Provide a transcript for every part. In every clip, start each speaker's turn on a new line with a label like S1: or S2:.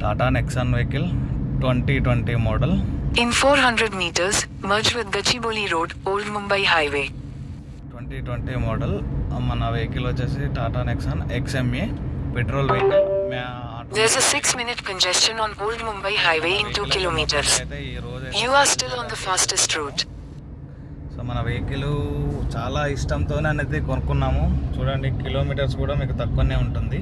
S1: Tata Nexon vehicle twenty twenty model
S2: In 400 meters, merge with Gachibowli Road, Old Mumbai Highway.
S1: Twenty twenty model మన vehicle వచ్చేసి Tata Nexon XMA petrol vehicle
S2: There's a 6 minute congestion on Old Mumbai Highway in 2 kilometers. You are still on the fastest route.
S1: So మన vehicle చాలా ఇష్టంతోనే అనేది కొనుక్కున్నాము చూడండి kilometres కూడా మీకు తక్కువనే ఉంటుంది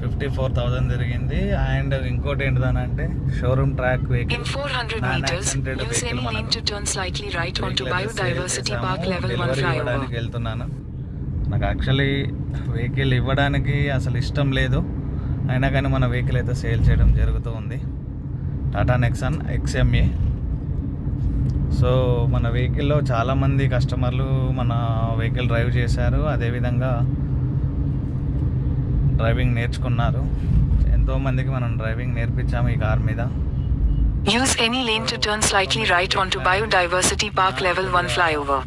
S1: ఫిఫ్టీ ఫోర్ థౌజండ్ తిరిగింది. అండ్ ఇంకోటి ఏంటిదనంటే showroom track vehicle
S2: 400
S1: Non
S2: meters,
S1: accented
S2: use
S1: vehicle
S2: any lane
S1: మనకు
S2: to turn slightly right onto
S1: vehicle అయితే సేల్
S2: Biodiversity
S1: చేసాము.
S2: Park Level 1
S1: delivery
S2: flyover.
S1: ఇవ్వడానికి వెళ్తున్నాను. నాకు యాక్చువల్లీ వెహికల్ ఇవ్వడానికి అసలు ఇష్టం లేదు. అయినా కానీ మన వెహికల్ అయితే సేల్ చేయడం జరుగుతూ ఉంది. టాటా నెక్సాన్ ఎక్స్ఎంఏ సో మన వెహికల్లో చాలామంది కస్టమర్లు మన వెహికల్ డ్రైవ్ చేశారు. అదేవిధంగా డ్రైవింగ్ నేర్చుకున్నారు. ఎంతోమందికి మనం డ్రైవింగ్ నేర్పించాము ఈ కార్ మీద.
S2: Use any lane to turn slightly right onto Biodiversity Park Level 1 flyover.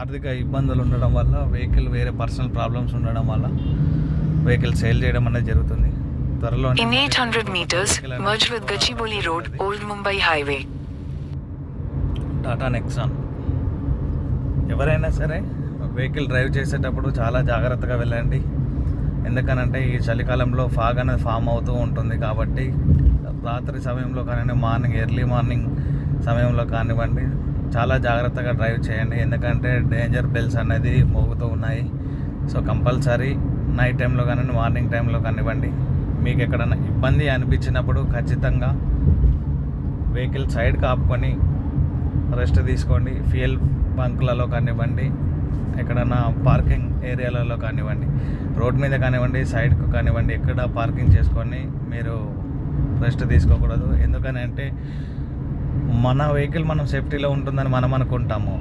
S1: ఆర్థిక ఇబ్బందులు ఉండడం వల్ల వెహికల్ వేరే పర్సనల్ ప్రాబ్లమ్స్ ఉండడం వల్ల వెహికల్ సేల్ చేయడం అనేది జరుగుతుంది. త్వరలో
S2: In 800 meters, merge with Gachibowli Road, Old Mumbai Highway.
S1: Tata Nexon ఎవరైనా సరే వెహికల్ డ్రైవ్ చేసేటప్పుడు చాలా జాగ్రత్తగా వెళ్ళండి. ఎందుకనంటే ఈ చలికాలంలో ఫాగ్ అనేది ఫామ్ అవుతూ ఉంటుంది కాబట్టి రాత్రి సమయంలో కానివ్వండి మార్నింగ్ ఎర్లీ మార్నింగ్ సమయంలో కానివ్వండి చాలా జాగ్రత్తగా డ్రైవ్ చేయండి. ఎందుకంటే డేంజర్ బెల్స్ అనేది మోగుతూ ఉన్నాయి. సో కంపల్సరీ నైట్ టైంలో కానివ్వండి మార్నింగ్ టైంలో కానివ్వండి మీకు ఎక్కడైనా ఇబ్బంది అనిపించినప్పుడు ఖచ్చితంగా వెహికల్ సైడ్ కాపుకొని రెస్ట్ తీసుకోండి. ఫ్యూయల్ బంకులలో కానివ్వండి ఎక్కడన్నా పార్కింగ్ ఏరియాలలో కానివ్వండి రోడ్ మీద కానివ్వండి సైడ్కు కానివ్వండి ఎక్కడ పార్కింగ్ చేసుకొని మీరు రెస్ట్ తీసుకోకూడదు. ఎందుకని అంటే మన వెహికల్ మనం సేఫ్టీలో ఉంటుందని మనం అనుకుంటాము.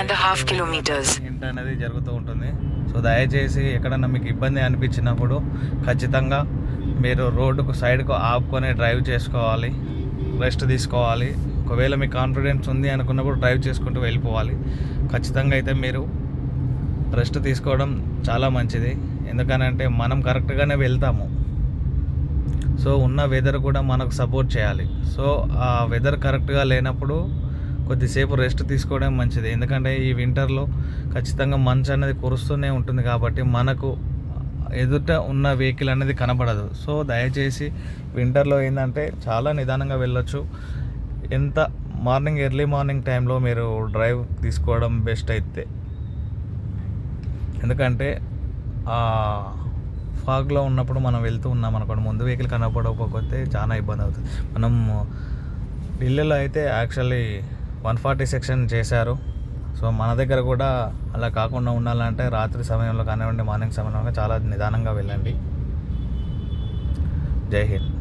S2: And a half kilometers.
S1: ఇంట అనేది జరుగుతూ ఉంటుంది. సో దయచేసి ఎక్కడన్నా మీకు ఇబ్బంది అనిపించినప్పుడు ఖచ్చితంగా మీరు రోడ్డుకు సైడ్కు ఆపుకొని డ్రైవ్ చేసుకోవాలి రెస్ట్ తీసుకోవాలి. ఒకవేళ మీకు కాన్ఫిడెన్స్ ఉంది అనుకున్నప్పుడు డ్రైవ్ చేసుకుంటూ వెళ్ళిపోవాలి. ఖచ్చితంగా అయితే మీరు రెస్ట్ తీసుకోవడం చాలా మంచిది. ఎందుకనంటే మనం కరెక్ట్గానే వెళ్తాము. సో ఉన్న వెదర్ కూడా మనకు సపోర్ట్ చేయాలి. సో ఆ వెదర్ కరెక్ట్గా లేనప్పుడు కొద్దిసేపు రెస్ట్ తీసుకోవడం మంచిది. ఎందుకంటే ఈ వింటర్లో ఖచ్చితంగా మంచు అనేది కురుస్తూనే ఉంటుంది కాబట్టి మనకు ఎదుట ఉన్న వెహికల్ అనేది కనబడదు. సో దయచేసి వింటర్లో ఏంటంటే చాలా నిదానంగా వెళ్ళొచ్చు. ఎంత మార్నింగ్ ఎర్లీ మార్నింగ్ టైంలో మీరు డ్రైవ్ తీసుకోవడం బెస్ట్ అయితే? ఎందుకంటే ఆ ఫాగ్లో ఉన్నప్పుడు మనం వెళ్తూ ఉన్నాం అనుకోండి ముందు వెహికల్ కనపడకపోతే చాలా ఇబ్బంది అవుతుంది. మనం ఢిల్లీలో అయితే యాక్చువల్లీ వన్ ఫార్టీ సెక్షన్ చేశారు. సో మన దగ్గర కూడా అలా కాకుండా ఉండాలంటే రాత్రి సమయంలో కానివ్వండి మార్నింగ్ సమయంలో చాలా నిదానంగా వెళ్ళండి. జై హింద్.